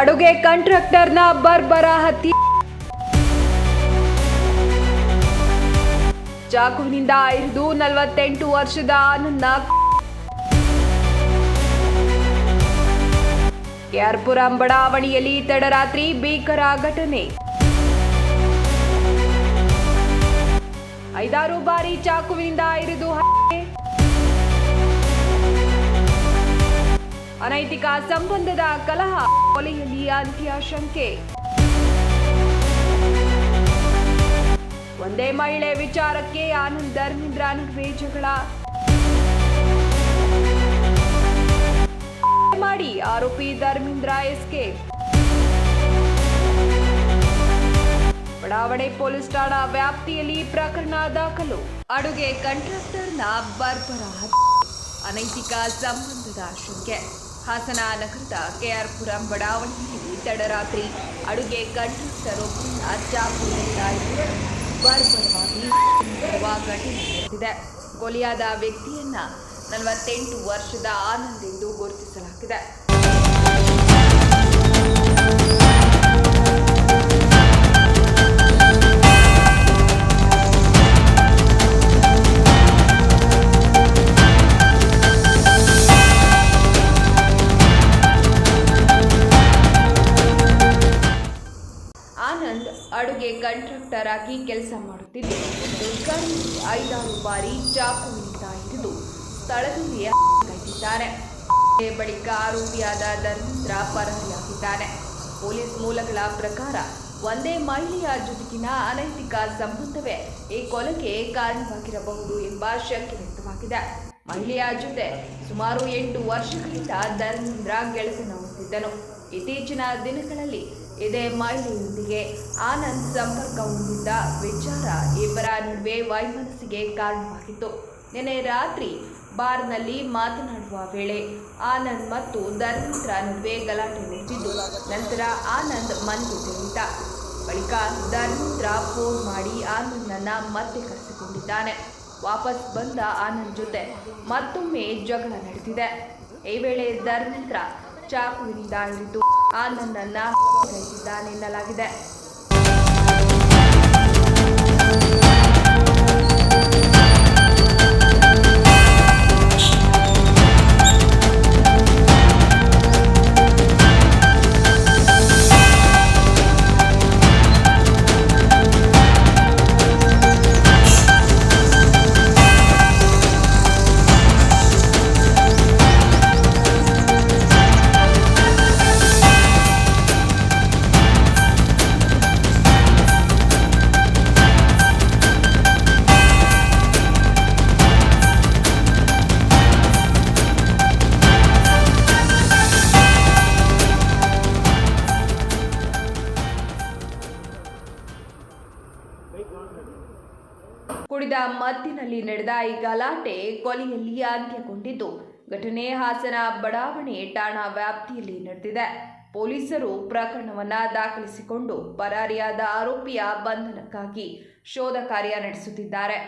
ಅಡುಗೆ ಕಾಂಟ್ರಾಕ್ಟರ್ನ ಬರ್ಬರ ಹತ್ಯೆ. ಚಾಕುವಿನಿಂದ ಇರಿದು ನಲವತ್ತೆಂಟು ವರ್ಷದ ಆನಂದ ಕೆಆರ್ಪುರಂ ಬಡಾವಣೆಯಲ್ಲಿ ತಡರಾತ್ರಿ ಭೀಕರ ಘಟನೆ. ಐದಾರು ಬಾರಿ ಚಾಕುವಿನಿಂದ ಇರಿದು ಹತ್ಯೆ. ಅನೈತಿಕ ಸಂಬಂಧದ ಕಲಹ ಕೊಲೆಯಲ್ಲಿ ಅಂತ್ಯಾಶಂಕೆ ಒಂದೇ ಮಹಿಳೆ ವಿಚಾರಕ್ಕೆ ಆನಂದ್, ಧರ್ಮೇಂದ್ರ ನಡುವೆ ಜಗಳ. ಮಾಡಿ ಆರೋಪಿ ಧರ್ಮೇಂದ್ರ ಎಸ್ಕೆ. ಬಡಾವಣೆ ಪೊಲೀಸ್ ಠಾಣಾ ವ್ಯಾಪ್ತಿಯಲ್ಲಿ ಪ್ರಕರಣ ದಾಖಲು. ಅಡುಗೆ ಕಾಂಟ್ರಾಕ್ಟರ್ನ ಬರ್ಬರ ಅನೈತಿಕ ಸಂಬಂಧದ ಶಂಕೆ. ಹಾಸನ ನಗರದ ಕೆಆರ್ಪುರಂ ಬಡಾವಣೆಯಲ್ಲಿ ತಡರಾತ್ರಿ ಅಡುಗೆ ಒಬ್ಬರನ್ನ ಚಾಕುವಿನಿಂದ ಇಬ್ಬರು ಘಟನೆ ನಡೆದಿದೆ. ಕೊಲೆಯಾದ ವ್ಯಕ್ತಿಯನ್ನ ನಲವತ್ತೆಂಟು ವರ್ಷದ ಆನಂದ್ ಎಂದು ಗುರುತಿಸಲಾಗಿದೆ. ಆನಂದ್ ಅಡುಗೆ ಕಾಂಟ್ರಾಕ್ಟರ್ ಆಗಿ ಕೆಲಸ ಮಾಡುತ್ತಿದ್ದು ದುರ್ಗಾಡಿಯಲ್ಲಿ ಐದಾರು ಬಾರಿ ಚಾಕುವಿನಿಂದ ಹಿಡಿದು ಈ ಬಳಿಕ ಆರೋಪಿಯಾದ ಧರ್ಮೇಂದ್ರ ಪರಾರಿಯಾಗಿದ್ದಾನೆ ಪೊಲೀಸ್ ಮೂಲಗಳ ಪ್ರಕಾರ ಒಂದೇ ಮಹಿಳೆಯ ಜೊತೆಗಿನ ಅನೈತಿಕ ಸಂಬಂಧವೇ ಈ ಕೊಲೆಗೆ ಕಾರಣವಾಗಿರಬಹುದು ಎಂಬ ಶಂಕೆ ವ್ಯಕ್ತವಾಗಿದೆ. ಮಹಿಳೆಯ ಜೊತೆ ಸುಮಾರು ಎಂಟು ವರ್ಷಗಳಿಂದ ಧರ್ಮೇಂದ್ರ ಗೆಳೆತನ ಹೊಂದಿದ್ದನು. ಇತ್ತೀಚಿನ ದಿನಗಳಲ್ಲಿ ಇದೇ ಮಹಿಳೆಯೊಂದಿಗೆ ಆನಂದ್ ಸಂಪರ್ಕ ಹೊಂದಿದ್ದ ವಿಚಾರ ಇಬ್ಬರ ನಡುವೆ ವೈಮನಸ್ಸಿಗೆ ಕಾರಣವಾಗಿತ್ತು. ನಿನ್ನೆ ರಾತ್ರಿ ಬಾರ್ನಲ್ಲಿ ಮಾತನಾಡುವ ವೇಳೆ ಆನಂದ್ ಮತ್ತು ಧರ್ಮೇಂದ್ರ ನಡುವೆ ಗಲಾಟೆ ನಡೆದಿದ್ದು, ನಂತರ ಆನಂದ್ ಮನೆಗೆ ತೆರಳಿದ ಬಳಿಕ ಧರ್ಮೇಂದ್ರ ಫೋನ್ ಮಾಡಿ ಆನಂದನ್ನು ಮತ್ತೆ ಕರೆಸಿಕೊಂಡಿದ್ದಾನೆ. ವಾಪಸ್ ಬಂದ ಆನಂದ್ ಜೊತೆ ಮತ್ತೊಮ್ಮೆ ಜಗಳ ನಡೆದಿದೆ. ಈ ವೇಳೆ ಧರ್ಮೇಂದ್ರ ಚಾಕುವಿನಿಂದ ಹಿಡಿದು ಆನಂದನ್ನ ಹತ್ಯೆಗೈದಿದ್ದಾನೆನ್ನಲಾಗಿದೆ ಕುಡಿದ ಮದ್ದಿನಲ್ಲಿ ನಡೆದ ಈ ಗಲಾಟೆ ಕೊಲೆಯಲ್ಲಿ ಅಂತ್ಯಗೊಂಡಿದ್ದು. ಘಟನೆ ಹಾಸನ ಬಡಾವಣೆ ಠಾಣಾ ವ್ಯಾಪ್ತಿಯಲ್ಲಿ ನಡೆದಿದೆ. ಪೊಲೀಸರು ಪ್ರಕರಣವನ್ನ ದಾಖಲಿಸಿಕೊಂಡು ಪರಾರಿಯಾದ ಆರೋಪಿಯ ಬಂಧನಕ್ಕಾಗಿ ಶೋಧ ಕಾರ್ಯ ನಡೆಸುತ್ತಿದ್ದಾರೆ.